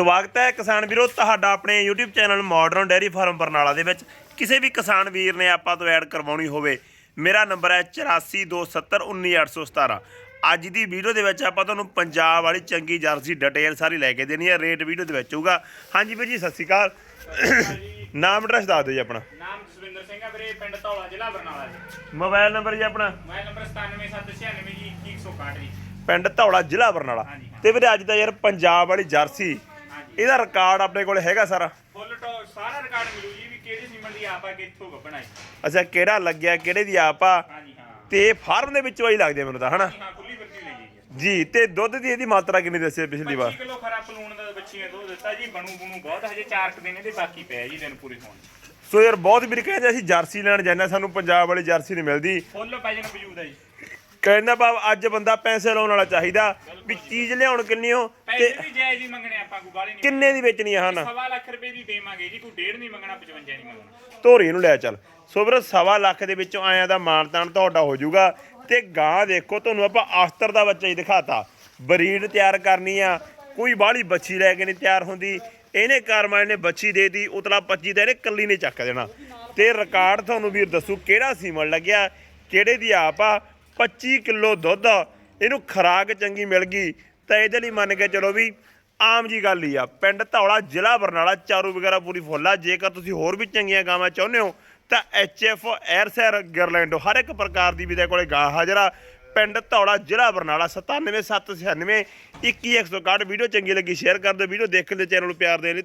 ਸਵਾਗਤ ਹੈ ਕਿਸਾਨ ਵੀਰੋ ਤੁਹਾਡਾ ਆਪਣੇ YouTube channel modern dairy farm Barnala ਦੇ ਵਿੱਚ। ਕਿਸੇ ਵੀ ਕਿਸਾਨ ਵੀਰ ਨੇ ਆਪਾਂ ਤੋਂ ਐਡ ਕਰਵਾਉਣੀ ਹੋਵੇ ਮੇਰਾ ਨੰਬਰ ਹੈ 8427191817 ਅੱਜ ਦੀ ਵੀਡੀਓ ਦੇ ਵਿੱਚ ਆਪਾਂ ਤੁਹਾਨੂੰ ਪੰਜਾਬ ਵਾਲੀ ਚੰਗੀ ਜਰਸੀ ਡਿਟੇਲ ਸਾਰੀ ਲੈ ਕੇ ਦੇਣੀ ਹੈ ਰੇਟ ਵੀਡੀਓ ਦੇ ਵਿੱਚ ਹੋਊਗਾ। ਹਾਂਜੀ ਵੀਰ ਜੀ ਸਤਿ ਸ਼੍ਰੀ ਅਕਾਲ। ਨਾਮ ਐਡਰੈਸ ਦੱਸ ਦਿਓ ਜੀ ਆਪਣਾ। ਨਾਮ ਜਸਵਿੰਦਰ ਸਿੰਘ ਆ ਵੀਰੇ ਪਿੰਡ ਧੌਲਾ ਜ਼ਿਲ੍ਹਾ ਬਰਨਾਲਾ ਜੀ। ਮੋਬਾਈਲ ਨੰਬਰ ਜੀ ਆਪਣਾ। ਮੋਬਾਈਲ ਨੰਬਰ 977696 ਜੀ 2161 ਜੀ। ਪਿੰਡ ਧੌਲਾ ਜ਼ਿਲ੍ਹਾ ਬਰਨਾਲਾ। ਹਾਂ। ਤੇ ਵੀਰੇ ਅੱਜ ਦਾ ਯਾਰ ਪੰਜਾਬ ਵਾਲੀ ਜਰਸੀ ਇਹਦਾ ਰਿਕਾਰਡ ਆਪਣੇ ਕੋਲ ਹੈਗਾ ਸਾਰਾ। ਫੁੱਲ ਟੋ ਸਾਰਾ ਰਿਕਾਰਡ ਮਿਲੂ ਜੀ ਵੀ ਕਿਹੜੀ ਸੀਮਨ ਦੀ ਆਪ ਆ ਕਿੱਥੋਂ ਗੱਬਣਾ ਅੱਛਾ ਕਿਹੜਾ ਲੱਗਿਆ ਕਿਹੜੇ ਦੀ ਆਪ ਆ? ਹਾਂਜੀ ਹਾਂ। ਤੇ ਫਾਰਮ ਦੇ ਵਿੱਚੋਂ ਹੀ ਲੱਗਦੇ ਮੈਨੂੰ ਤਾਂ ਹਨਾ? ਹਾਂਜੀ, ਹਾਂ ਖੁੱਲੀ ਵਰਤੀ ਲਈ ਜੀ। ਜੀ ਤੇ ਦੁੱਧ ਦੀ ਇਹਦੀ ਮਾਤਰਾ ਕਿੰਨੀ ਦੱਸੀ ਪਿਛਲੀ 25 ਵਾਰ ਕਿਲੋ ਖਰਾ ਪਲੂਣ ਦਾ ਬੱਚੀ ਨੇ ਦੁੱਧ ਦਿੱਤਾ ਜੀ ਬਣੂ ਬਣੂ ਬਹੁਤ ਹਜੇ 4 ਕੁ ਦਿਨ ਇਹਦੇ ਬਾਕੀ ਪਿਆ ਜੀ ਦਿਨ ਪੂਰੇ ਹੋਣ। ਸੋ ਯਾਰ ਬਹੁਤ ਵੀਰ ਕਹਿੰਦੇ ਅਸੀਂ ਜਰਸੀ ਲੈਣ ਜਾਂਦੇ ਹਾਂ, ਸਾਨੂੰ ਪੰਜਾਬ ਵਾਲੀ ਜਰਸੀ ਨਹੀਂ ਮਿਲਦੀ। ਫੁੱਲ ਪੈਜਨ ਵਜੂਦ ਹੈ ਜੀ। ਕਹਿੰਦਾ ਬਾਬ ਅੱਜ ਬੰਦਾ ਪੈਸੇ ਲਾਉਣ ਵਾਲਾ ਚਾਹੀਦਾ। ਵੀ ਚੀਜ਼ ਲਿਆਉਣ ਕਿੰਨੀ ਹੋ ਪੈਸੇ ਤੇ ਵੀ ਜਾਇਜ਼ ਹੀ ਮੰਗਣੇ ਆਪਾਂ ਕੋਈ ਗਾਲੀ ਨਹੀਂ। ਕਿੰਨੇ ਦੀ ਵੇਚਣੀ ਆ ਹਨ? ਸਵਾ ਲੱਖ ਰੁਪਏ ਦੀ ਦੇਵਾਂਗੇ ਜੀ ਕੋਈ ਡੇਢ ਨਹੀਂ ਮੰਗਣਾ 55 ਨਹੀਂ ਮੰਗਣਾ। ਧੋਰੀ ਨੂੰ ਲੈ ਚੱਲ। ਸੋ ਵੀਰ ਸਵਾ ਲੱਖ ਦੇ ਵਿੱਚੋਂ ਆਇਆਂ ਦਾ ਮਾਨਤਾਨ ਤੁਹਾਡਾ ਹੋ ਜਾਊਗਾ। ਤੇ ਗਾਂ ਦੇਖੋ ਤੁਹਾਨੂੰ ਆਪਾਂ ਅਸਤਰ ਦਾ ਬੱਚਾ ਹੀ ਦਿਖਾਤਾ। ਬਰੀਡ ਤਿਆਰ ਕਰਨੀ ਆ। ਕੋਈ ਬਾਹਲੀ ਬੱਚੀ ਲੈ ਕੇ ਨਹੀਂ ਤਿਆਰ ਹੁੰਦੀ। ਇਹਨੇ ਕਰਮਾਲ ਨੇ ਬੱਚੀ ਦੇਤੀ ਉਤਲਾ 25 ਤੇ ਇਹਨੇ ਕੱਲੀ ਨੇ ਚੱਕ ਦੇਣਾ। ਤੇ ਰਿਕਾਰਡ ਤੁਹਾਨੂੰ ਵੀਰ ਦੱਸੂ ਕਿਹੜਾ ਸੀਮਨ ਲੱਗਿਆ ਕਿਹੜੇ ਦੀ ਆਪ ਆ 25 ਕਿਲੋ ਦੁੱਧ, ਇਹਨੂੰ ਖਰਾਕ ਚੰਗੀ ਮਿਲ ਗਈ ਤਾਂ ਇਹਦੇ ਲਈ ਮੰਨ ਕੇ ਚਲੋ ਵੀ ਆਮ ਜੀ ਗੱਲ ਹੀ ਆ, ਪਿੰਡ ਧੌਲਾ, ਜ਼ਿਲ੍ਹਾ ਬਰਨਾਲਾ, ਚਾਰੂ ਵਗੈਰਾ ਪੂਰੀ ਫੁੱਲ ਆ, ਜੇਕਰ ਤੁਸੀਂ ਹੋਰ ਵੀ ਚੰਗੀਆਂ ਗਾਵਾਂ ਚਾਹੁੰਦੇ ਹੋ ਤਾਂ ਐਚਐਫ ਐਰਸੈਰ ਗਰਲੈਂਡੋ, ਹਰ ਇੱਕ ਪ੍ਰਕਾਰ ਦੀ ਵੀ ਦੇ ਕੋਲੇ ਗਾਂ ਹਾਜ਼ਰਾ ਪਿੰਡ ਧੌਲਾ, ਜ਼ਿਲ੍ਹਾ ਬਰਨਾਲਾ 97796 21161 ਵੀਡੀਓ ਚੰਗੀ ਲੱਗੀ, ਸ਼ੇਅਰ ਕਰ ਦਿਓ, ਵੀਡੀਓ ਦੇਖਣ ਦੇ ਚੈਨਲ ਨੂੰ ਪਿਆਰ ਦੇਣ ਲਈ।